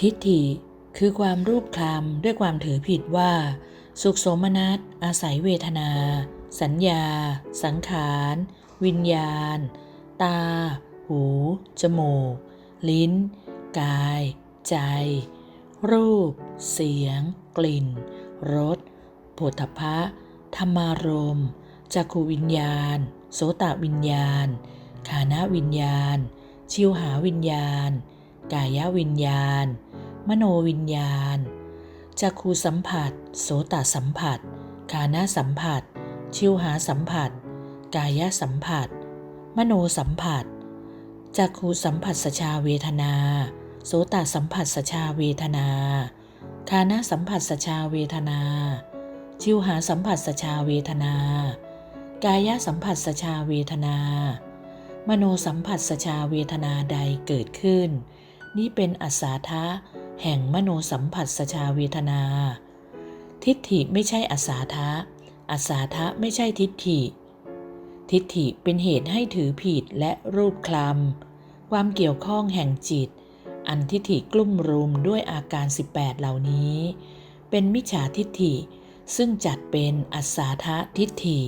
ทิฏฐิคือความรูปคลำด้วยความถือผิดว่า สุขสมนัสอาศัยเวทนา สัญญา สังขาร วิญญาณ ตา หู จมูก ลิ้น กาย ใจ รูป เสียง กลิ่น รสโผฏฐัพะธรรมารมจักขูวิญญาณ โสตวิญญาณคานะวิญญาณ ชิวหาวิญญาณ กายวิญญาณ มโนวิญญาณจักขูสัมผัส โสตสัมผัสคานะสัมผัส ชิวหาสัมผัส กายสัมผัส มโนสัมผัสจักขูสัมผัสสชาเวทนา โสตสัมผัสสชาเวทนาคานะสัมผัสสชาเวทนา ชิวหาสัมผัสสชาเวทนา กายสัมผัสสชาเวทนา มโนสัมผัสสชาเวทนาใดเกิดขึ้น นี่เป็นอัศาทะแห่งมโนสัมผัสสชาเวทนา ทิฏฐิไม่ใช่อัศาทะอัศาทะไม่ใช่ทิฏฐิ ทิฏฐิเป็นเหตุให้ถือผิดและรูปคลำความเกี่ยวข้องแห่งจิต อันทิฏฐิกลุ่มรุมด้วยอาการ 18 เหล่านี้ เป็นมิจฉาทิฏฐิ ซึ่งจัดเป็นอัศาทะทิฏฐิ